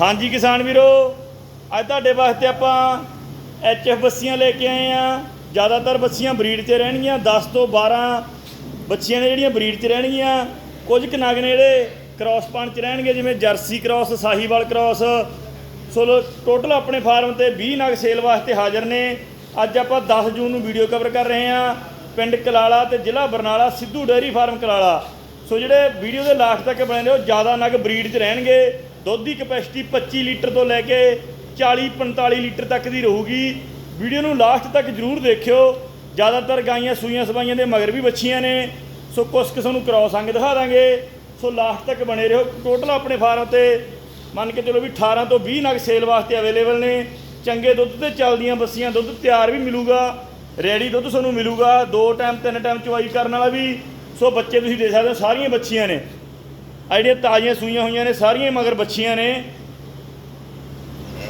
ਹਾਂਜੀ ਕਿਸਾਨ ਵੀਰੋ, ਅੱਜ ਤੁਹਾਡੇ ਵਾਸਤੇ ਆਪਾਂ ਐਚਐਫ ਬੱਸੀਆਂ ਲੈ ਕੇ ਆਏ ਆ ਜ਼ਿਆਦਾਤਰ ਬੱਸੀਆਂ ਬਰੀਡ 'ਚ ਰਹਿਣਗੀਆਂ 10 ਤੋਂ 12 ਬੱਚੀਆਂ ਨੇ ਜਿਹੜੀਆਂ ਬਰੀਡ 'ਚ ਰਹਿਣਗੀਆਂ। ਕੁਝ ਕੁ ਨਗ ਨੇ ਜਿਹੜੇ ਕ੍ਰਾਸ ਪਾਣ 'ਚ ਰਹਿਣਗੇ, ਜਿਵੇਂ jersey cross Sahiwal cross so total ਆਪਣੇ ਫਾਰਮ ਤੇ 20 ਨਗ ਸੇਲ ਵਾਸਤੇ ਹਾਜ਼ਰ ਨੇ। ਅੱਜ ਆਪਾਂ 10 ਜੂਨ ਨੂੰ ਵੀਡੀਓ ਕਵਰ ਕਰ ਰਹੇ ਹਾਂ। ਪਿੰਡ ਕਲਾਲਾ ਤੇ ਜ਼ਿਲ੍ਹਾ Barnala, Sidhu dairy farm Kalala. So ਜਿਹੜੇ ਵੀਡੀਓ ਦੇ ਲਾਸਟ ਤੱਕ ਬਣੇ ਨੇ ਉਹ ਜ਼ਿਆਦਾ ਨਗ ਬਰੀਡ 'ਚ ਰਹਿਣਗੇ। ਦੁੱਧ ਦੀ ਕਪੈਸਿਟੀ 25 ਲੀਟਰ ਤੋਂ ਲੈ ਕੇ 40 45 ਲੀਟਰ ਤੱਕ ਦੀ ਰਹੂਗੀ। ਵੀਡੀਓ ਨੂੰ ਲਾਸਟ ਤੱਕ ਜਰੂਰ ਦੇਖਿਓ। ਜ਼ਿਆਦਾਤਰ ਗਾਈਆਂ ਸੂਈਆਂ ਸਵਾਈਆਂ ਦੇ ਮਗਰ ਵੀ ਬੱਚੀਆਂ ਨੇ। ਸੋ ਕੁਛ ਕਿਸਮ ਨੂੰ ਕ੍ਰਾਸ ਅੰਗ ਦਿਖਾ ਦਾਂਗੇ। ਸੋ ਲਾਸਟ ਤੱਕ ਬਣੇ ਰਹੋ। ਟੋਟਲ ਆਪਣੇ ਫਾਰਮ ਤੇ ਮੰਨ ਕੇ ਚਲੋ ਵੀ 18 ਤੋਂ 20 ਨਗ ਸੇਲ ਵਾਸਤੇ ਅਵੇਲੇਬਲ ਨੇ। ਚੰਗੇ ਦੁੱਧ ਤੇ ਚੱਲਦੀਆਂ ਬੱਸੀਆਂ ਦੁੱਧ ਤਿਆਰ ਵੀ ਮਿਲੂਗਾ। ਰੈਡੀ ਦੁੱਧ ਤੁਹਾਨੂੰ ਮਿਲੂਗਾ। ਦੋ ਟਾਈਮ ਤਿੰਨ ਟਾਈਮ ਚਵਾਈ ਕਰਨ ਵਾਲਾ ਵੀ। ਸੋ ਬੱਚੇ ਤੁਸੀਂ ਦੇ ਸਕਦੇ ਹੋ, ਸਾਰੀਆਂ ਬੱਚੀਆਂ ਨੇ। ਆ ਜਿਹੜੀਆਂ ਤਾਜ਼ੀਆਂ ਸੂਈਆਂ ਹੋਈਆਂ ਨੇ, ਸਾਰੀਆਂ ਹੀ ਮਗਰ ਬੱਚੀਆਂ ਨੇ।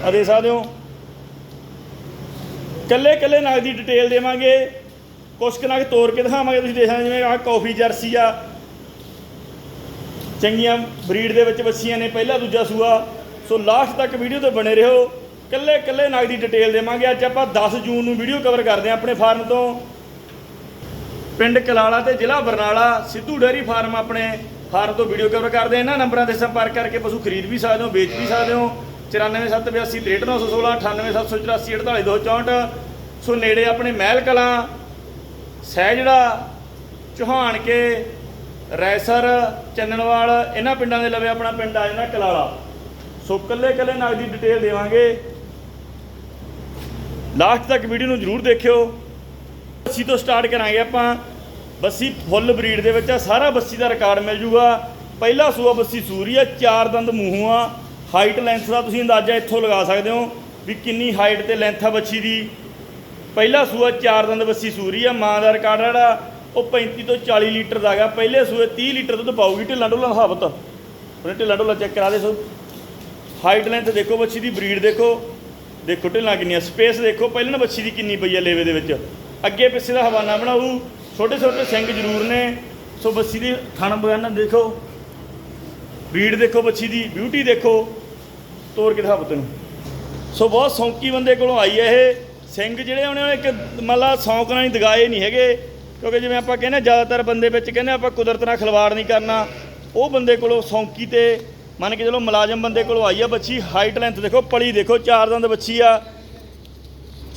ਆ ਦੇ ਸਕਦੇ ਹੋ। ਕੱਲੇ ਕੱਲੇ ਨਗ ਦੀ ਡਿਟੇਲ ਦੇਵਾਂਗੇ। ਕੁਛ ਕੁ ਨਗ ਤੋੜ ਕੇ ਦਿਖਾਵਾਂਗੇ, ਤੁਸੀਂ ਦੇਖ ਸਕਦੇ ਜਿਵੇਂ ਆਹ ਕਾਫੀ ਜਰਸੀ ਆ। ਚੰਗੀਆਂ ਬਰੀਡ ਦੇ ਵਿੱਚ ਬੱਚੀਆਂ ਨੇ, ਪਹਿਲਾ ਦੂਜਾ ਸੂਆ। ਸੋ ਲਾਸਟ ਤੱਕ ਵੀਡੀਓ ਤੇ ਬਣੇ ਰਹੋ। ਕੱਲੇ ਕੱਲੇ ਨਗ ਦੀ ਡਿਟੇਲ ਦੇਵਾਂਗੇ। ਅੱਜ ਆਪਾਂ 10 ਜੂਨ ਨੂੰ ਵੀਡੀਓ ਕਵਰ ਕਰਦੇ ਹਾਂ ਆਪਣੇ ਫਾਰਮ ਤੋਂ। ਪਿੰਡ ਕਲਾਲਾ ਤੇ ਜ਼ਿਲ੍ਹਾ ਬਰਨਾਲਾ, ਸਿੱਧੂ ਡੇਅਰੀ ਫਾਰਮ ਆਪਣੇ। ਫਾਰਮ ਤੋਂ ਵੀਡੀਓ ਕਵਰ ਕਰਦੇ ਇਹਨਾਂ ਨੰਬਰਾਂ ਤੇ ਸੰਪਰਕ ਕਰਕੇ ਪਸ਼ੂ ਖਰੀਦ ਵੀ ਸਕਦੇ ਹੋ, ਵੇਚ ਵੀ ਸਕਦੇ ਹੋ। 9478863916 98784 ਸੋ ਨੇੜੇ ਆਪਣੇ ਮਹਿਲ ਕਲਾਂ ਸਹਿਜੜਾ ਚੋਹਾਨ ਕੇ, ਰੈਸਰ ਚੰਨਣਵਾਲ ਇਹਨਾਂ ਪਿੰਡਾਂ ਦੇ ਲਵੇ ਆਪਣਾ ਪਿੰਡ ਆ ਜਾਂਦਾ ਕਲਾਲਾ। ਸੋ ਕੱਲੇ ਕੱਲੇ ਨਾਲ ਦੀ ਡਿਟੇਲ ਦੇਵਾਂਗੇ। ਲਾਸਟ ਤੱਕ ਵੀਡੀਓ ਨੂੰ ਜਰੂਰ ਦੇਖਿਓ। ਬੱਸੀ ਤੋਂ ਸਟਾਰਟ ਕਰਾਂਗੇ ਆਪਾਂ। ਬੱਸੀ ਫੁੱਲ ਬਰੀਡ ਦੇ ਵਿੱਚ ਆ, ਸਾਰਾ ਬੱਸੀ ਦਾ ਰਿਕਾਰਡ ਮਿਲ ਜੂਗਾ। ਪਹਿਲਾ ਸੂਆ ਬੱਸੀ ਸੂਰੀ ਆ, ਚਾਰ ਦੰਦ ਮੂੰਹੋਂ ਆ। ਹਾਈਟ ਲੈਂਥ ਦਾ ਤੁਸੀਂ ਅੰਦਾਜ਼ਾ ਇੱਥੋਂ ਲਗਾ ਸਕਦੇ ਹੋ ਵੀ ਕਿੰਨੀ ਹਾਈਟ ਤੇ ਲੈਂਥ ਆ ਬੱਚੀ ਦੀ। ਪਹਿਲਾ ਸੂਆ ਚਾਰ ਦੰਦ ਬੱਸੀ ਸੂਰੀ ਆ, ਮਾਂ ਦਾ ਰਿਕਾਰਡ ਜਿਹੜਾ, ਉਹ 35 ਤੋਂ 40 ਲੀਟਰ ਦਾ ਹੈਗਾ। ਪਹਿਲੇ ਸੂਏ 30 ਲੀਟਰ ਦੁੱਧ ਪਾਊਗੀ, ਢਿੱਲਾ ਢੁੱਲਾਂ ਹਬਤ ਉਹਨੇ ਢਿੱਲਾਂ ਢੁੱਲਾਂ ਚੈੱਕ ਕਰਾ ਦੇ ਸੋ। ਹਾਈਟ ਲੈਂਥ ਦੇਖੋ ਬੱਚੀ ਦੀ, ਬਰੀਡ ਦੇਖੋ। ਦੇਖੋ ਢਿੱਲਾਂ ਕਿੰਨੀਆਂ ਸਪੇਸ ਦੇਖੋ। ਪਹਿਲਾਂ ਬੱਚੀ ਦੀ ਕਿੰਨੀ ਪਈ ਹੈ ਲੇਵੇ ਦੇ ਵਿੱਚ। ਅੱਗੇ ਪਿੱਛੇ ਦਾ ਹਵਾਨਾ ਬਣਾਊ। ਛੋਟੇ ਛੋਟੇ ਸਿੰਘ ਜ਼ਰੂਰ ਨੇ। ਸੋ ਬੱਚੀ ਦੀ ਥਣ ਬਗਾਨਾ ਦੇਖੋ। ਬਰੀਡ ਦੇਖੋ ਬੱਚੀ ਦੀ ਬਿਊਟੀ ਦੇਖੋ। ਤੋਰ ਕੇ ਦਿਖਾ ਨੂੰ। ਸੋ ਬਹੁਤ ਸੌਂਕੀ ਬੰਦੇ ਕੋਲੋਂ ਆਈ ਹੈ ਇਹ। ਸਿੰਘ ਜਿਹੜੇ ਉਹਨੇ ਇੱਕ ਮਤਲਬ ਸੌਂਕ ਨਾਲ ਹੀ ਦਗਾਏ ਨਹੀਂ ਹੈਗੇ। ਕਿਉਂਕਿ ਜਿਵੇਂ ਆਪਾਂ ਕਹਿੰਦੇ ਜ਼ਿਆਦਾਤਰ ਬੰਦੇ ਵਿੱਚ ਕਹਿੰਦੇ ਆਪਾਂ ਕੁਦਰਤ ਨਾਲ ਖਿਲਵਾੜ ਨਹੀਂ ਕਰਨਾ। ਉਹ ਬੰਦੇ ਕੋਲੋਂ ਸੌਂਕੀ ਤੇ ਮੰਨ ਕੇ ਚਲੋ ਮੁਲਾਜ਼ਮ ਬੰਦੇ ਕੋਲੋਂ ਆਈ ਆ ਬੱਚੀ ਹਾਈਟ ਲੈਂਥ ਦੇਖੋ, ਪਲੀ ਦੇਖੋ, ਚਾਰ ਦੰਦ ਬੱਚੀ ਆ।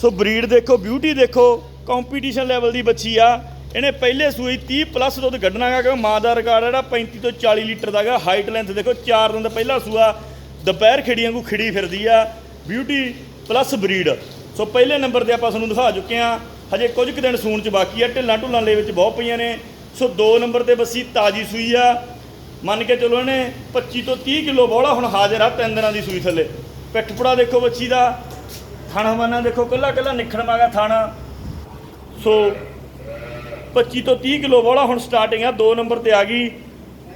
ਸੋ ਬਰੀਡ ਦੇਖੋ ਬਿਊਟੀ ਦੇਖੋ ਕੰਪੀਟੀਸ਼ਨ ਲੈਵਲ ਦੀ ਬੱਚੀ ਆ। ਇਹਨੇ ਪਹਿਲੇ ਸੂਈ 30 ਪਲੱਸ ਦੁੱਧ ਕੱਢਣਾਗਾ ਕਿਉਂਕਿ ਮਾਂ ਦਾ ਰਿਕਾਰਡ ਜਿਹੜਾ 35 ਤੋਂ 40 ਲੀਟਰ ਦਾਗਾ ਹਾਈਟ ਲੈਂਥ ਦੇਖੋ, ਚਾਰ ਦਿਨ ਦਾ ਪਹਿਲਾ ਸੂਆ ਦੁਪਹਿਰ ਖਿੜੀਆਂ ਨੂੰ ਖਿੜੀ ਫਿਰਦੀ ਆ ਬਿਊਟੀ ਪਲੱਸ ਬਰੀਡ ਸੋ ਪਹਿਲੇ ਨੰਬਰ ਤੇ ਆਪਾਂ ਤੁਹਾਨੂੰ ਦਿਖਾ ਚੁੱਕੇ ਆ ਹਜੇ ਕੁਝ ਕੁ ਦਿਨ ਸੂਣ ਚ ਬਾਕੀ ਆ, ਢਿੱਲਾਂ ਢੁੱਲਾਂ ਦੇ ਵਿੱਚ ਬਹੁਤ ਪਈਆਂ ਨੇ। ਸੋ ਦੋ ਨੰਬਰ ਤੇ ਬੱਸੀ ਤਾਜੀ ਸੂਈ ਆ। ਮੰਨ ਕੇ ਚਲੋ ਇਹਨੇ 25 ਤੋਂ 30 ਕਿਲੋ ਬੋਲਾ ਹੁਣ ਹਾਜ਼ਰ ਆ ਤਿੰਨ ਦਿਨਾਂ ਦੀ ਸੂਈ ਥੱਲੇ। ਪਿੱਠਪੜਾ ਦੇਖੋ ਬੱਚੀ ਦਾ। ਥਣ ਹਵਾਨਾ ਦੇਖੋ, ਕੱਲਾ ਕੱਲਾ ਨਿਖਣ ਮਾਗਾ ਥਾਣਾ। ਸੋ 25 ਤੋਂ 30 ਕਿਲੋ ਵਾਲਾ ਹੁਣ ਸਟਾਰਟਿੰਗ ਆ 2 ਨੰਬਰ ਤੇ ਆ ਗਈ।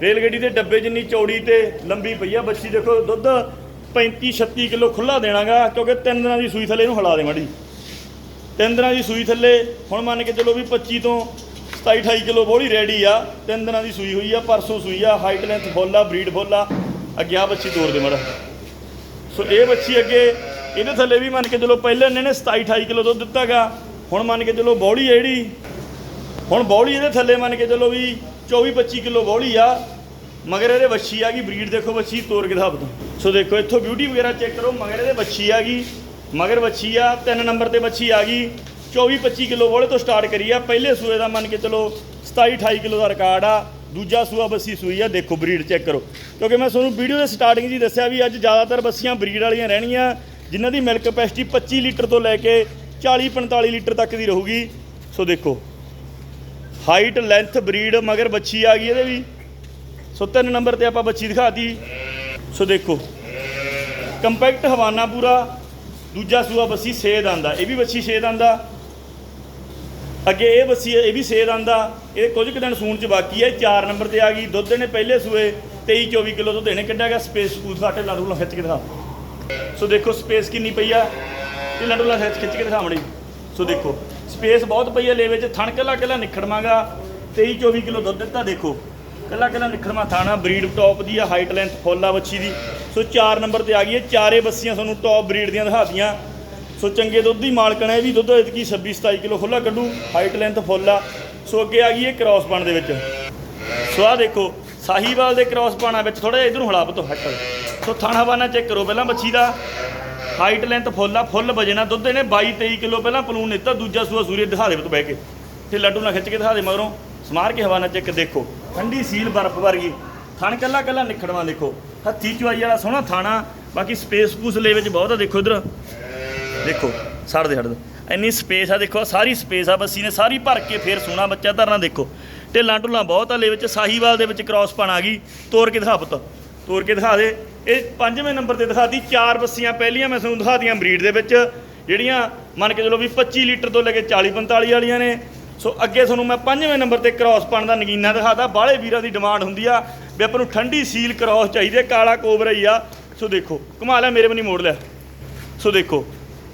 ਰੇਲ ਗੱਡੀ ਦੇ ਡੱਬੇ ਜਿੰਨੀ ਚੌੜੀ ਤੇ ਲੰਬੀ ਪਈ ਆ, ਬੱਚੀ ਦੇਖੋ, ਦੁੱਧ 35 36 ਕਿਲੋ ਖੁੱਲਾ ਦੇਣਾਗਾ, ਕਿਉਂਕਿ ਤਿੰਨ ਦਿਨਾਂ ਦੀ ਸੂਈ ਥੱਲੇ ਇਹਨੂੰ ਹਲਾ ਦੇ ਮਾੜੀ। ਤਿੰਨ ਦਿਨਾਂ ਦੀ ਸੂਈ ਥੱਲੇ, ਹੁਣ ਮੰਨ ਕੇ ਚਲੋ ਵੀ 25 ਤੋਂ 27 28 ਕਿਲੋ ਬੋਲੀ ਰੈਡੀ ਆ, ਤਿੰਨ ਦਿਨਾਂ ਦੀ ਸੂਈ ਹੋਈ ਆ, ਪਰਸੋਂ ਸੂਈ ਆ ਹਾਈਟ ਲੈਂਥ ਫੁੱਲ ਆ ਬਰੀਡ ਫੁੱਲ ਆ, ਅੱਗੇ ਆ ਬੱਚੀ ਤੋੜ ਦੇ ਮਾੜਾ। ਸੋ ਇਹ ਬੱਚੀ ਅੱਗੇ, ਇਹਦੇ ਥੱਲੇ ਵੀ ਮੰਨ ਕੇ ਚਲੋ ਪਹਿਲਾਂ ਇਹਨੇ ਨੇ 27 28 ਕਿਲੋ ਦੁੱਧ ਦਿੱਤਾਗਾ, ਹੁਣ ਮੰਨ ਕੇ ਚਲੋ ਬੌਲੀ ਜਿਹੜੀ ਹੁਣ ਬੌਲੀ ਇਹਦੇ ਥੱਲੇ ਮੰਨ ਕੇ ਚਲੋ ਵੀ 24 25 ਕਿਲੋ ਬੌਲੀ ਆ, ਮਗਰ ਇਹਦੇ ਵੱਛੀ ਆ ਗਈ, ਬਰੀਡ ਦੇਖੋ ਵੱਛੀ ਤੋੜ ਕੇ ਦਿਖਾ ਸੋ ਦੇਖੋ, ਇੱਥੋਂ ਬਿਊਟੀ ਵਗੈਰਾ ਚੈੱਕ ਕਰੋ, ਮਗਰ ਇਹਦੇ ਵੱਛੀ ਆ ਗਈ, ਮਗਰ ਵੱਛੀ ਆ, ਤਿੰਨ ਨੰਬਰ ਤੇ ਵੱਛੀ ਆ ਗਈ 24 25 ਕਿਲੋ ਬੋਲੇ ਤੋਂ ਸਟਾਰਟ ਕਰੀ ਆ। ਪਹਿਲੇ ਸੂਏ ਦਾ ਮੰਨ ਕੇ ਚਲੋ 27 28 ਕਿਲੋ ਦਾ ਰਿਕਾਰਡ ਆ, ਦੂਜਾ ਸੂਆ ਬੱਸੀ ਸੂਈ ਆ, ਦੇਖੋ ਬਰੀਡ ਚੈੱਕ ਕਰੋ। ਕਿਉਂਕਿ ਮੈਂ ਤੁਹਾਨੂੰ ਵੀਡੀਓ ਦੇ ਸਟਾਰਟਿੰਗ 'ਚ ਹੀ ਦੱਸਿਆ ਵੀ ਅੱਜ ਜ਼ਿਆਦਾਤਰ ਬੱਸੀਆਂ ਬਰੀਡ ਵਾਲੀਆਂ ਰਹਿਣਗੀਆਂ ਜਿਨ੍ਹਾਂ ਦੀ ਮਿਲਕ ਕਪੈਸਿਟੀ 25 ਲੀਟਰ ਤੋਂ ਲੈ ਕੇ 40 45 ਲੀਟਰ ਤੱਕ ਦੀ ਰਹੂਗੀ। ਸੋ ਦੇਖੋ ਹਾਈਟ ਲੈਂਥ ਬਰੀਡ ਮਗਰ ਬੱਚੀ ਆ ਗਈ ਇਹਦੇ ਵੀ। ਸੋ ਤਿੰਨ ਨੰਬਰ ਤੇ ਆਪਾਂ ਬੱਚੀ ਦਿਖਾਤੀ। ਸੋ ਦੇਖੋ ਕੰਪੈਕਟ ਹਵਾਨਾ ਪੂਰਾ, ਦੂਜਾ ਸੂਆ ਬੱਸੀ ਛੇ ਦੰਦ ਇਹ ਵੀ ਬੱਚੀ ਛੇ ਦੰਦ ਅੱਗੇ ਇਹ ਬੱਸੀ, ਇਹ ਵੀ ਛੇ ਦੰਦ ਇਹ ਕੁਝ ਕੁ ਦਿਨ ਸੂਣ ਚ ਬਾਕੀ ਹੈ ਇਹ ਚਾਰ ਨੰਬਰ ਤੇ ਆ ਗਈ, ਦੁੱਧ ਨੇ ਪਹਿਲੇ ਸੂਏ 23 24 ਕਿਲੋ ਦੁੱਧ ਇਹਨੇ ਕੱਢਿਆ ਗਿਆ ਸਪੇਸ ਸਕੂਲ ਸਾਡੇ ਲਾਡੂ ਲਾ ਖਿੱਚ ਕੇ ਦਿਖਾ। ਸੋ ਦੇਖੋ ਸਪੇਸ ਕਿੰਨੀ ਪਈ ਆ, ਇਹ ਲਾੜੂ ਲਾ ਖਿੱਚ ਖਿੱਚ ਕੇ ਦਿਖਾ ਮੜੀ। ਸੋ ਦੇਖੋ ਸਪੇਸ ਬਹੁਤ ਪਈ ਹੈ ਲੇਵੇ 'ਚ, ਥਣ ਕੱਲਾ ਕੱਲਾ ਨਿਖੜਮਾਗਾ 23 24 ਕਿਲੋ ਦੁੱਧ ਦਿੱਤਾ ਦੇਖੋ। ਕੱਲਾ ਕੱਲਾ ਨਿਖੜਮਾ ਥਾਣਾ, ਬਰੀਡ ਟੌਪ ਦੀ ਆ ਹਾਈਟ ਲੈਂਥ ਫੁੱਲ ਆ ਬੱਚੀ ਦੀ। ਸੋ 4 ਨੰਬਰ ਤੇ ਆ ਗਈ ਹੈ, ਚਾਰੇ ਬੱਸੀਆਂ ਤੁਹਾਨੂੰ ਟੌਪ ਬਰੀਡ ਦੀਆਂ ਦਿਖਾਤੀਆਂ। ਸੋ ਚੰਗੇ ਦੁੱਧ ਦੀ ਮਾਲਕਣ ਹੈ ਇਹ ਵੀ, ਦੁੱਧ ਇਤਕੀ 26 27 ਕਿਲੋ ਖੁੱਲਾ ਕੱਢੂ ਹਾਈਟ ਲੈਂਥ ਫੁੱਲ ਆ। ਸੋ ਅੱਗੇ ਆ ਗਈ ਹੈ ਕ੍ਰਾਸ ਬਣ ਦੇ ਵਿੱਚ। ਸੋ ਆ ਦੇਖੋ, ਸਾਹੀਵਾਲ ਦੇ ਕ੍ਰਾਸ ਪਾਣਾ ਵਿੱਚ ਥੋੜਾ ਜਿਹਾ ਇਧਰੋਂ ਹਲਾ ਪਤੋ ਹਟ। ਸੋ ਥਾਣਾ ਬਾਨਾ ਚੈੱਕ ਕਰੋ ਪਹਿਲਾਂ ਮੱਛੀ ਦਾ। ਹਾਈਟ ਲੈਂਥ ਫੁੱਲ ਆ, ਫੁੱਲ ਵਜਣਾ ਦੁੱਧ ਇਹਨੇ 22 23 ਕਿਲੋ ਪਹਿਲਾਂ ਪਲੂਨ ਦਿੱਤਾ, ਦੂਜਾ ਸੂਆ ਸੂਰੀ ਦਿਖਾ ਦੇ ਤੂੰ ਬਹਿ ਕੇ। ਤੇ ਲੱਡੂ ਨਾਲ ਖਿੱਚ ਕੇ ਦਿਖਾ ਦੇ ਮਗਰੋਂ। ਸਮਾਰ ਕੇ ਹਵਾਨਾ ਚੈੱਕ ਦੇਖੋ, ਠੰਡੀ ਸੀਲ ਬਰਫ਼ ਵਰਗੀ। ਥਣ ਕੱਲਾ ਕੱਲਾ ਨਿਖੜਵਾ ਦੇਖੋ। ਹੱਥੀ ਚੁਆਈ ਵਾਲਾ ਸੋਹਣਾ ਥਾਣਾ, ਬਾਕੀ ਸਪੇਸ ਪੂਸ ਲੈ ਵਿੱਚ ਬਹੁਤ ਆ, ਦੇਖੋ ਇਧਰ। ਦੇਖੋ ਛੱਡ ਦੇ ਛੱਡ ਦੇ। ਇੰਨੀ ਸਪੇਸ ਆ, ਦੇਖੋ ਸਾਰੀ ਸਪੇਸ ਆ, ਬੱਸੀ ਨੇ ਸਾਰੀ ਭਰ ਕੇ ਫੇਰ ਸੋਹਣਾ ਬੱਚਾ ਧਰਨਾ, ਦੇਖੋ। ਢਿੱਲਾਂ ਢੁੱਲਾਂ ਬਹੁਤ ਆ, ਲੈ ਵਿੱਚ, ਸਾਹੀਵਾਲ ਦੇ ਵਿੱਚ ਕ੍ਰਾਸ ਪਣ ਆ ਗਈ। ਤੋੜ ਕੇ ਦਿਖਾ ਪੁੱਤ ਤੋੜ ਕੇ ਦਿਖਾ ਦੇ। ਇਹ ਪੰਜਵੇਂ ਨੰਬਰ ਤੇ ਦਿਖਾਤੀ ਚਾਰ ਬੱਸੀਆਂ ਪਹਿਲੀਆਂ ਮੈਂ ਤੁਹਾਨੂੰ ਦਿਖਾਤੀਆਂ ਬਰੀਡ ਦੇ ਵਿੱਚ ਜਿਹੜੀਆਂ ਮੰਨ ਕੇ ਚਲੋ ਵੀ 25 ਲੀਟਰ ਤੋਂ ਲੈ ਕੇ 40 45 ਵਾਲੀਆਂ ਨੇ। ਸੋ ਅੱਗੇ ਤੁਹਾਨੂੰ ਮੈਂ ਪੰਜਵੇਂ ਨੰਬਰ ਤੇ ਕ੍ਰਾਸ ਪਣ ਦਾ ਨਗੀਨਾ ਦਿਖਾਤਾ ਬਾਹਲੇ ਵੀਰਾਂ ਦੀ ਡਿਮਾਂਡ ਹੁੰਦੀ ਆ ਵੀ ਆਪਾਂ ਨੂੰ ਠੰਡੀ ਸੀਲ ਕ੍ਰਾਸ ਚਾਹੀਦੀ ਹੈ, ਕਾਲਾ ਕੋਬਰਾ ਹੀ ਆ। ਸੋ ਦੇਖੋ ਘੁਮਾ ਲਿਆ ਮੇਰੇ ਵੀ ਨਹੀਂ ਮੋੜ ਲਿਆ। ਸੋ ਦੇਖੋ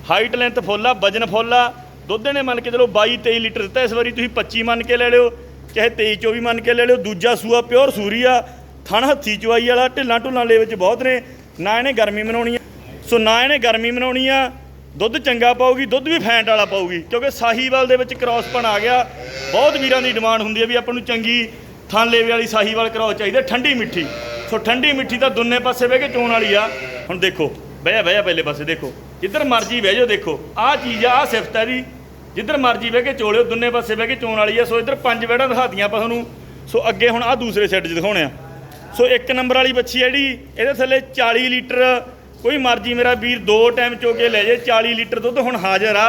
ਹਾਈਟ ਲੈਂਥ ਫੁੱਲ ਆ ਵਜਨ ਫੁੱਲ ਆ। ਦੁੱਧ ਨੇ ਮੰਨ ਕੇ ਚਲੋ 22 23 ਲੀਟਰ ਦਿੱਤਾ ਇਸ ਵਾਰੀ ਤੁਸੀਂ 25 ਮੰਨ ਕੇ ਲੈ ਲਿਓ ਚਾਹੇ 23 24 ਮੰਨ ਕੇ ਲੈ ਲਿਓ ਦੂਜਾ ਸੂਆ ਪਿਓਰ ਸੂਰੀ ਆ। ਥਣ ਹੱਥੀ ਚਵਾਈ ਵਾਲਾ ਢਿੱਲਾਂ ਢੁੱਲਾਂ ਲੈ ਵਿੱਚ ਬਹੁਤ ਨੇ। ਨਾ ਇਹਨੇ ਗਰਮੀ ਮਨਾਉਣੀ ਆ। ਸੋ ਨਾ ਇਹਨੇ ਗਰਮੀ ਮਨਾਉਣੀ ਆ। ਦੁੱਧ ਚੰਗਾ ਪਾਊਗੀ ਦੁੱਧ ਵੀ ਫੈਂਟ ਵਾਲਾ ਪਾਊਗੀ। ਕਿਉਂਕਿ ਸਾਹੀਵਾਲ ਦੇ ਵਿੱਚ ਕ੍ਰਾਸਪਣ ਆ ਗਿਆ। ਬਹੁਤ ਵੀਰਾਂ ਦੀ ਡਿਮਾਂਡ ਹੁੰਦੀ ਹੈ ਵੀ ਆਪਾਂ ਨੂੰ ਚੰਗੀ ਥਣ ਲੇਵੇ ਵਾਲੀ ਸਾਹੀਵਾਲ ਕਰਾਓ ਚਾਹੀਦੀ ਹੈ, ਠੰਡੀ ਮਿੱਠੀ। ਸੋ ਠੰਡੀ ਮਿੱਠੀ ਤਾਂ ਦੋਨੇ ਪਾਸੇ ਬਹਿ ਕੇ ਚੋਣ ਵਾਲੀ ਆ। ਹੁਣ ਦੇਖੋ ਬਹਿ ਬਹਿ ਜਾ ਪਹਿਲੇ ਪਾਸੇ ਦੇਖੋ। ਜਿੱਧਰ ਮਰਜ਼ੀ ਬਹਿ ਜਾਓ ਦੇਖੋ। ਆਹ ਚੀਜ਼ ਆ ਆਹ ਸਿਫਤ ਹੈ ਦੀ ਜਿੱਧਰ ਮਰਜ਼ੀ ਬਹਿ ਕੇ ਚੋਲਿਓ ਦੋਨੇ ਪਾਸੇ ਬਹਿ ਕੇ ਚੋਣ ਵਾਲੀ ਆ। ਸੋ ਇੱਧਰ ਪੰਜ ਵਹਿੜਾਂ ਦਿਖਾਤੀਆਂ ਆਪਾਂ ਤੁਹਾਨੂੰ। ਸੋ ਅੱਗੇ ਹੁਣ ਆਹ ਦੂਸਰੇ ਸੈੱਟ 'ਚ ਦਿਖਾਉਣੇ ਆ। ਸੋ ਇੱਕ ਨੰਬਰ ਵਾਲੀ ਬੱਚੀ ਹੈ ਜਿਹੜੀ, ਇਹਦੇ ਥੱਲੇ 40 ਲੀਟਰ, ਕੋਈ ਮਰਜ਼ੀ ਮੇਰਾ ਵੀਰ ਦੋ ਟਾਈਮ ਚੋ ਕੇ ਲੈ ਜੇ 40 ਲੀਟਰ ਦੁੱਧ, ਹੁਣ ਹਾਜ਼ਰ ਆ।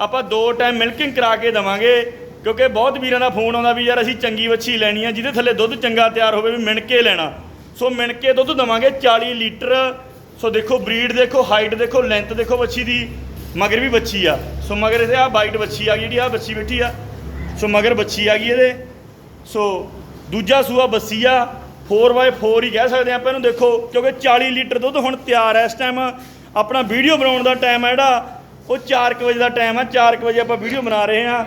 ਆਪਾਂ ਦੋ ਟਾਈਮ ਮਿਲਕਿੰਗ ਕਰਾ ਕੇ ਦਵਾਂਗੇ, ਕਿਉਂਕਿ ਬਹੁਤ ਵੀਰਾਂ ਦਾ ਫੋਨ ਆਉਂਦਾ ਵੀ ਯਾਰ ਅਸੀਂ ਚੰਗੀ ਵੱਛੀ ਲੈਣੀ ਆ, ਜਿਹਦੇ ਥੱਲੇ ਦੁੱਧ ਚੰਗਾ ਤਿਆਰ ਹੋਵੇ ਵੀ ਮਿਣ ਕੇ ਲੈਣਾ। ਸੋ ਮਿਣ ਕੇ ਦੁੱਧ ਦਵਾਂਗੇ 40 ਲੀਟਰ। ਸੋ ਦੇਖੋ ਬਰੀਡ ਦੇਖੋ ਹਾਈਟ ਦੇਖੋ ਲੈਂਥ ਦੇਖੋ ਵੱਛੀ ਦੀ, ਮਗਰ ਵੀ ਬੱਚੀ ਆ। ਸੋ ਮਗਰ ਇਹਦੇ ਆ ਵਾਈਟ ਬੱਚੀ ਆ ਗਈ ਜਿਹੜੀ ਆ ਬੱਚੀ ਬੈਠੀ ਆ। ਸੋ ਮਗਰ ਬੱਚੀ ਆ ਗਈ ਇਹਦੇ। ਸੋ ਦੂਜਾ ਸੂਆ ਬੱਸੀ ਆ। 4x4 ਹੀ ਕਹਿ ਸਕਦੇ ਆਪਾਂ ਇਹਨੂੰ, ਦੇਖੋ, ਕਿਉਂਕਿ 40 ਲੀਟਰ ਦੁੱਧ ਹੁਣ ਤਿਆਰ ਹੈ। ਇਸ ਟਾਈਮ ਆਪਣਾ ਵੀਡੀਓ ਬਣਾਉਣ ਦਾ ਟਾਈਮ ਹੈ ਜਿਹੜਾ, ਉਹ 4 ਵਜੇ ਦਾ ਟਾਈਮ ਹੈ। 4 ਵਜੇ ਆਪਾਂ ਵੀਡੀਓ ਬਣਾ ਰਹੇ ਹਾਂ।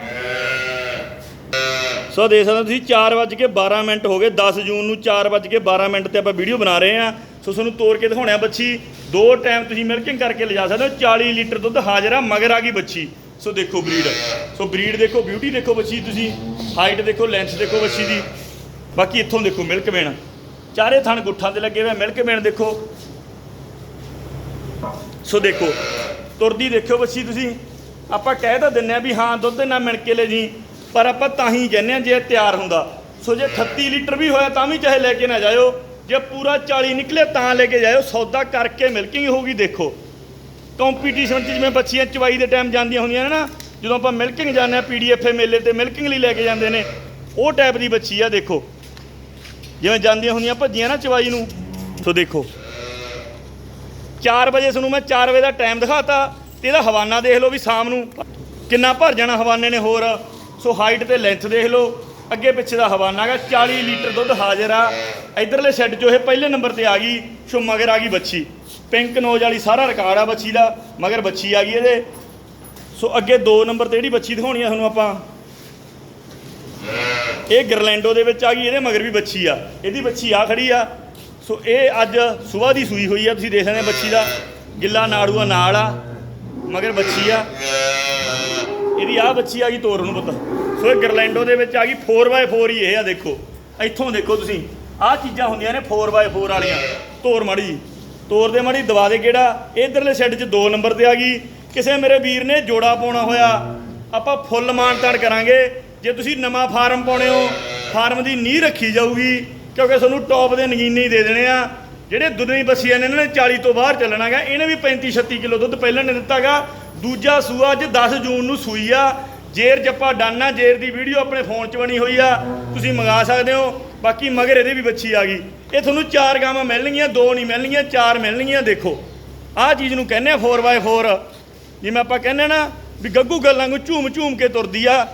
ਸੋ ਦੇਖ ਸਕਦੇ ਹੋ ਤੁਸੀਂ 4:12 ਮਿੰਟ ਹੋ ਗਏ। 10 ਜੂਨ ਨੂੰ 4:12 ਮਿੰਟ ਤੇ ਆਪਾਂ ਵੀਡੀਓ ਬਣਾ ਰਹੇ ਹਾਂ। ਸੋ ਤੁਹਾਨੂੰ ਤੋੜ ਕੇ ਦਿਖਾਉਣਾ ਬੱਚੀ। ਦੋ ਟਾਈਮ ਤੁਸੀਂ ਮਿਲਕਿੰਗ ਕਰਕੇ ਲਿਜਾ ਸਕਦੇ ਹੋ। 40 ਲੀਟਰ ਦੁੱਧ ਹਾਜ਼ਰ ਆ, ਮਗਰ ਆ ਗਈ ਬੱਚੀ। ਸੋ ਦੇਖੋ ਬਰੀਡ ਸੋ ਬਰੀਡ ਦੇਖੋ ਬਿਊਟੀ ਦੇਖੋ ਬੱਚੀ ਤੁਸੀਂ। ਹਾਈਟ ਦੇਖੋ ਲੈਂਥ ਦੇਖੋ ਬੱਚੀ ਦੀ। ਬਾਕੀ ਇੱਥੋਂ ਦੇਖੋ ਮਿਲਕ ਵੇਣ। ਚਾਰੇ ਥਣ ਗੁੱਠਾਂ ਤੇ ਲੱਗੇ ਹੋਏ ਮਿਲ ਕੇ ਵੇਣ ਦੇਖੋ। ਸੋ ਦੇਖੋ, ਤੁਰਦੀ ਦੇਖਿਓ ਬੱਚੀ ਤੁਸੀਂ। ਆਪਾਂ ਕਹਿ ਤਾਂ ਦਿੰਨੇ ਆ ਵੀ ਹਾਂ, ਦੁੱਧ ਨਾ ਮਿਣ ਕੇ ਲੈ ਜੀ, ਪਰ ਆਪਾਂ ਤਾਂ ਹੀ ਕਹਿੰਦੇ ਆ ਜੇ ਤਿਆਰ ਹੁੰਦਾ। ਸੋ ਜੇ 38 ਲੀਟਰ ਵੀ ਹੋਇਆ ਤਾਂ ਵੀ ਚਾਹੇ ਲੈ ਕੇ ਨਾ ਜਾਇਓ। ਜੇ ਪੂਰਾ 40 ਨਿਕਲੇ ਤਾਂ ਲੈ ਕੇ ਜਾਇਓ। ਸੌਦਾ ਕਰਕੇ ਮਿਲਕਿੰਗ ਹੋਊਗੀ, ਦੇਖੋ। ਕੰਪੀਟੀਸ਼ਨ 'ਚ ਜਿਵੇਂ ਬੱਚੀਆਂ ਚਵਾਈ ਦੇ ਟਾਈਮ ਜਾਂਦੀਆਂ ਹੁੰਦੀਆਂ ਨੇ ਨਾ, ਜਦੋਂ ਆਪਾਂ ਮਿਲਕਿੰਗ ਜਾਂਦੇ ਆ ਪੀਡੀਐਫਏ ਮੇਲੇ ਤੇ ਮਿਲਕਿੰਗ ਲਈ ਲੈ ਕੇ ਜਾਂਦੇ ਨੇ, ਉਹ ਟਾਈਪ ਦੀ ਬੱਚੀ ਆ, ਦੇਖੋ। ਜਿਵੇਂ ਜਾਂਦੀਆਂ ਹੁੰਦੀਆਂ ਭੱਜੀਆਂ ਨਾ ਚਵਾਈ ਨੂੰ। ਸੋ ਦੇਖੋ। 4 ਵਜੇ ਤੁਹਾਨੂੰ ਮੈਂ 4 ਵਜੇ ਦਾ ਟਾਈਮ ਦਿਖਾਤਾ ਤੇ ਇਹਦਾ ਹਵਾਨਾ ਦੇਖ ਲਓ ਵੀ ਸ਼ਾਮ ਨੂੰ ਕਿੰਨਾ ਭਰ ਜਾਣਾ ਹਵਾਨੇ ਨੇ ਹੋਰ। ਸੋ ਹਾਈਟ ਤੇ ਲੈਂਥ ਦੇਖ ਲਓ। ਅੱਗੇ ਪਿੱਛੇ ਦਾ ਹਵਾਨਾ ਹੈਗਾ 40 ਲੀਟਰ ਦੁੱਧ ਹਾਜ਼ਰ ਆ। ਇਧਰਲੇ ਸ਼ੈੱਡ 'ਚੋਂ ਇਹ ਪਹਿਲੇ ਨੰਬਰ ਤੇ ਆ ਗਈ, ਸੋ ਮਗਰ ਆ ਗਈ ਬੱਚੀ। ਪਿੰਕ ਨੋਜ ਵਾਲੀ ਸਾਰਾ ਰਿਕਾਰਡ ਆ ਬੱਚੀ ਦਾ, ਮਗਰ ਬੱਚੀ ਆ ਗਈ ਇਹਦੇ। ਸੋ ਅੱਗੇ 2 ਨੰਬਰ ਤੇ ਜਿਹੜੀ ਬੱਚੀ ਦਿਖਾਉਣੀ ਆ ਤੁਹਾਨੂੰ ਆਪਾਂ। ਇਹ ਗਰਲੈਂਡੋ ਦੇ ਵਿੱਚ ਆ ਗਈ, ਇਹਦੇ ਮਗਰ ਵੀ ਬੱਚੀ ਆ। ਇਹਦੀ ਬੱਚੀ ਆ ਖੜੀ ਆ। ਸੋ ਇਹ ਅੱਜ ਸਵੇਰ ਦੀ ਸੂਈ ਹੋਈ ਆ, ਤੁਸੀਂ ਦੇਖ ਸਕਦੇ ਬੱਚੀ ਦਾ। ਗਿੱਲਾ ਨਾੜੂਆ ਨਾਲ ਆ, ਮਗਰ ਬੱਚੀ ਆ। ਇਹਦੀ ਆ ਬੱਚੀ ਆ ਗਈ ਤੋਰ ਨੂੰ ਪਤਾ। ਸੋ ਇਹ ਗਰਲੈਂਡੋ ਦੇ ਵਿੱਚ ਆ ਗਈ 4x4 ਹੀ ਇਹ ਆ, ਦੇਖੋ। ਇੱਥੋਂ ਦੇਖੋ ਤੁਸੀਂ, ਆਹ ਚੀਜ਼ਾਂ ਹੁੰਦੀਆਂ ਨੇ 4x4 ਵਾਲੀਆਂ। ਤੋਰ ਮਾੜੀ ਜੀ। ਤੋਰ ਦੇ ਮਾੜੀ, ਦਵਾ ਦੇ ਕਿਹੜਾ? ਇਧਰਲੇ ਸੈੱਟ 'ਚ 2 ਨੰਬਰ ਤੇ ਆ ਗਈ। ਕਿਸੇ ਮੇਰੇ ਵੀਰ ਨੇ ਜੋੜਾ ਪਾਉਣਾ ਹੋਇਆ। ਆਪਾਂ ਫੁੱਲ ਮਾਨਤਾਨ ਕਰਾਂਗੇ। ਜੇ ਤੁਸੀਂ ਨਵਾਂ ਫਾਰਮ ਪਾਉਣੇ ਹੋ, ਫਾਰਮ ਦੀ ਨੀਂਹ ਰੱਖੀ ਜਾਊਗੀ, ਕਿਉਂਕਿ ਤੁਹਾਨੂੰ ਟੌਪ ਦੇ ਨਗੀਨੇ ਹੀ ਦੇ ਦੇਣੇ ਆ। ਜਿਹੜੇ ਦੁੱਧੀ ਬੱਸੀਆਂ ਨੇ, ਇਹਨਾਂ ਨੇ 40 ਤੋਂ ਬਾਹਰ ਚੱਲਣਾਗਾ ਇਹਨੇ ਵੀ 35 36 ਕਿਲੋ ਦੁੱਧ ਪਹਿਲਾਂ ਨੇ ਦਿੱਤਾਗਾ ਦੂਜਾ ਸੂਆ ਅੱਜ 10 ਜੂਨ ਨੂੰ ਸੂਈ ਆ। ਜੇਰ ਜੱਪਾ ਡਾਨਾ, ਜੇਰ ਦੀ ਵੀਡੀਓ ਆਪਣੇ ਫੋਨ 'ਚ ਬਣੀ ਹੋਈ ਆ। ਤੁਸੀਂ ਮੰਗਾ ਸਕਦੇ ਹੋ। ਬਾਕੀ ਮਗਰ ਇਹਦੇ ਵੀ ਬੱਚੀ ਆ ਗਈ। ਇਹ ਤੁਹਾਨੂੰ ਚਾਰ ਗਾਵਾਂ ਮਿਲਣਗੀਆਂ, ਦੋ ਨਹੀਂ ਮਿਲਣਗੀਆਂ, ਚਾਰ ਮਿਲਣਗੀਆਂ, ਦੇਖੋ। ਆਹ ਚੀਜ਼ ਨੂੰ ਕਹਿੰਦੇ ਆ 4x4 ਜਿਵੇਂ ਆਪਾਂ ਕਹਿੰਦੇ ਨਾ ਵੀ ਗੱਗੂ ਗੱਲਾਂ ਨੂੰ ਝੂਮ ਝੂਮ ਕੇ ਤੁਰਦੀ ਆ।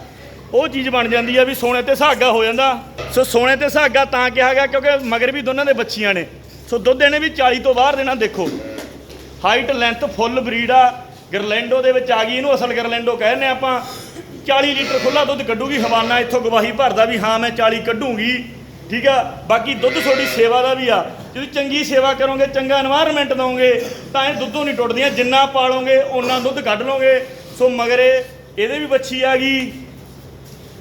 ਉਹ ਚੀਜ਼ ਬਣ ਜਾਂਦੀ ਆ ਵੀ ਸੋਨੇ ਤੇ ਸੁਹਾਗਾ ਹੋ ਜਾਂਦਾ। ਸੋ ਸੋਨੇ ਤੇ ਸੁਹਾਗਾ ਤਾਂ ਕਿਹਾ ਗਿਆ ਕਿਉਂਕਿ ਮਗਰ ਵੀ ਦੋਨਾਂ ਦੇ ਬੱਚੀਆਂ ਨੇ। ਸੋ ਦੁੱਧ ਦੇਣੇ ਵੀ 40 ਤੋਂ ਬਾਹਰ ਦੇਣਾ, ਦੇਖੋ। ਹਾਈਟ, ਲੈਂਥ ਫੁੱਲ ਬਰੀਡ ਆ। ਗਰਲੈਂਡੋ ਦੇ ਵਿੱਚ ਆ ਗਈ, ਇਹਨੂੰ ਅਸਲ ਗਰਲੈਂਡੋ ਕਹਿੰਦੇ ਆਪਾਂ। 40 ਲੀਟਰ ਖੁੱਲਾ ਦੁੱਧ ਕੱਢੂਗੀ, ਹਵਾਨਾ ਇੱਥੋਂ ਗਵਾਹੀ ਭਰਦਾ ਵੀ ਹਾਂ, ਮੈਂ 40 ਕੱਢੂਗੀ। ਠੀਕ ਆ? ਬਾਕੀ ਦੁੱਧ ਤੁਹਾਡੀ ਸੇਵਾ ਦਾ ਵੀ ਆ। ਜੇ ਚੰਗੀ ਸੇਵਾ ਕਰੋਗੇ, ਚੰਗਾ এনवायरमेंट ਦਵੋਗੇ ਤਾਂ ਇਹ ਦੁੱਧੋਂ ਨਹੀਂ ਟੁੱਟਦੀਆਂ। ਜਿੰਨਾ ਪਾਲੋਗੇ ਉਹਨਾਂ ਦੁੱਧ ਕੱਢ ਲੋਗੇ। ਸੋ ਮਗਰੇ ਇਹਦੇ ਵੀ ਬੱਚੀ ਆ ਗਈ।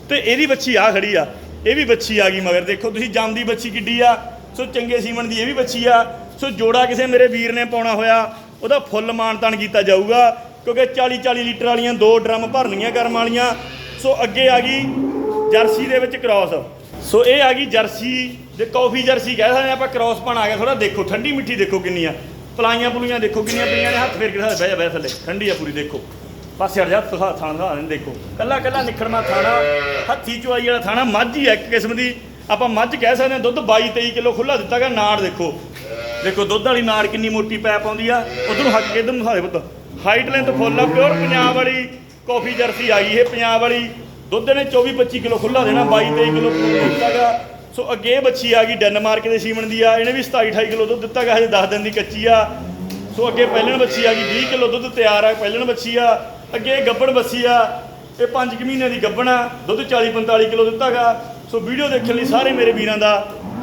ਤੇ ਇਹਦੀ ਬੱਚੀ ਆ ਖੜੀ ਆ ਇਹ ਵੀ ਬੱਚੀ ਆ ਗਈ ਮਗਰ। ਦੇਖੋ ਤੁਸੀਂ ਜੰਮਦੀ ਬੱਚੀ ਕਿੱਡੀ ਆ ਸੋ ਚੰਗੇ ਸੀਮਨ ਦੀ ਇਹ ਵੀ ਬੱਚੀ ਆ। ਸੋ ਜੋੜਾ ਕਿਸੇ ਮੇਰੇ ਵੀਰ ਨੇ ਪਾਉਣਾ ਹੋਇਆ ਉਹਦਾ ਫੁੱਲ ਮਾਨਤਾਨ ਕੀਤਾ ਜਾਊਗਾ ਕਿਉਂਕਿ 40 40 ਲੀਟਰ ਵਾਲੀਆਂ ਦੋ ਡਰਮ ਭਰਨੀਆਂ ਗਰਮ ਵਾਲੀਆਂ। ਸੋ ਅੱਗੇ ਆ ਗਈ ਜਰਸੀ ਦੇ ਵਿੱਚ ਕ੍ਰਾਸ। ਸੋ ਇਹ ਆ ਗਈ ਜਰਸੀ ਦੇ ਕਾਫੀ ਜਰਸੀ ਕਹਿ ਸਕਦੇ ਹਾਂ ਆਪਾਂ ਕ੍ਰਾਸ ਪਣ ਆ ਗਿਆ ਥੋੜਾ ਦੇਖੋ ਠੰਡੀ ਮਿੱਠੀ ਦੇਖੋ ਕਿੰਨੀ ਆ। ਪਲਾਈਆਂ ਪੁਲੀਆਂ ਦੇਖੋ ਕਿੰਨੀਆਂ ਪਈਆਂ ਨੇ ਹੱਥ ਫੇਰ ਕੇ ਦਿਖਾ, ਬਹਿ ਜਾ ਬਹਿ ਥੱਲੇ ਠੰਡੀ ਆ ਪੂਰੀ ਦੇਖੋ। ਪਾਸੇ ਹਟ ਜਾ ਤੁਹਾ ਥਾਣਾ ਦਿਖਾ ਦੇਣ ਦੇਖੋ। ਕੱਲਾ ਕੱਲਾ ਨਿਖੜਮਾ ਥਾਣਾ, ਹੱਥੀ ਚੁਆਈ ਵਾਲਾ ਥਾਣਾ, ਮੱਝ ਹੀ ਆ ਇੱਕ ਕਿਸਮ ਦੀ। ਆਪਾਂ ਮੱਝ ਕਹਿ ਸਕਦੇ ਹਾਂ, ਦੁੱਧ 22 23 ਕਿਲੋ ਖੁੱਲਾ ਦਿੱਤਾ ਗਿਆ, ਨਾੜ ਦੇਖੋ। ਦੇਖੋ, ਦੁੱਧ ਵਾਲੀ ਨਾੜ ਕਿੰਨੀ ਮੋਟੀ ਪੈ ਪਾਉਂਦੀ ਆ, ਉਧਰੋਂ ਹੱਕ ਕੇ ਇਧਰ ਨੂੰ ਦਿਖਾ ਪੁੱਤ। ਹਾਈਟ ਲੈਂਥ ਫੁੱਲ ਆ ਪਿਓਰ ਪੰਜਾਬ ਵਾਲੀ ਕਾਫੀ ਜਰਸੀ ਆ ਗਈ ਇਹ, ਪੰਜਾਬ ਵਾਲੀ। ਦੁੱਧ ਨੇ 24 25 ਕਿਲੋ ਖੁੱਲਾ ਦੇਣਾ 22 23 ਕਿਲੋ ਦਿੱਤਾ ਗਾ ਸੋ ਅੱਗੇ ਇਹ ਬੱਚੀ ਆ ਗਈ ਡੈਨਮਾਰਕ ਦੇ ਸੀਮਨ ਦੀ ਆ, ਇਹਨੇ ਵੀ 27 28 ਕਿਲੋ ਦੁੱਧ ਦਿੱਤਾ ਗਿਆ, ਹਜੇ 10 ਦਿਨ ਦੀ ਕੱਚੀ ਆ। ਸੋ ਅੱਗੇ ਪਹਿਲਣ ਬੱਚੀ ਆ ਗਈ 20 ਕਿਲੋ ਦੁੱਧ ਤਿਆਰ ਆ, ਪਹਿਲਣ ਬੱਚੀ ਆ। ਅੱਗੇ ਇਹ ਗੱਬਣ ਬੱਚੀ ਆ, ਇਹ 5 ਮਹੀਨੇ ਦੀ ਗੱਬਣ ਆ, ਦੁੱਧ 40 45 ਕਿਲੋ ਦਿੱਤਾ ਗਾ ਸੋ ਵੀਡੀਓ ਦੇਖਣ ਲਈ ਸਾਰੇ ਮੇਰੇ ਵੀਰਾਂ ਦਾ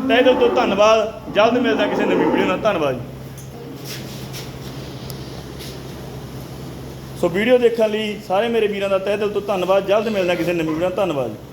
ਤਹਿ ਦਿਲ ਤੋਂ ਧੰਨਵਾਦ। ਜਲਦ ਮਿਲਦਾ ਕਿਸੇ ਨਵੀਂ ਵੀਡੀਓ ਨਾਲ। ਧੰਨਵਾਦ ਜੀ। ਸੋ ਵੀਡੀਓ ਦੇਖਣ ਲਈ ਸਾਰੇ ਮੇਰੇ ਵੀਰਾਂ ਦਾ ਤਹਿ ਦਿਲ ਤੋਂ ਧੰਨਵਾਦ। ਜਲਦ ਮਿਲਦਾ ਕਿਸੇ ਨਵੀਂ ਵੀਡੀਓ ਨਾਲ। ਧੰਨਵਾਦ ਜੀ।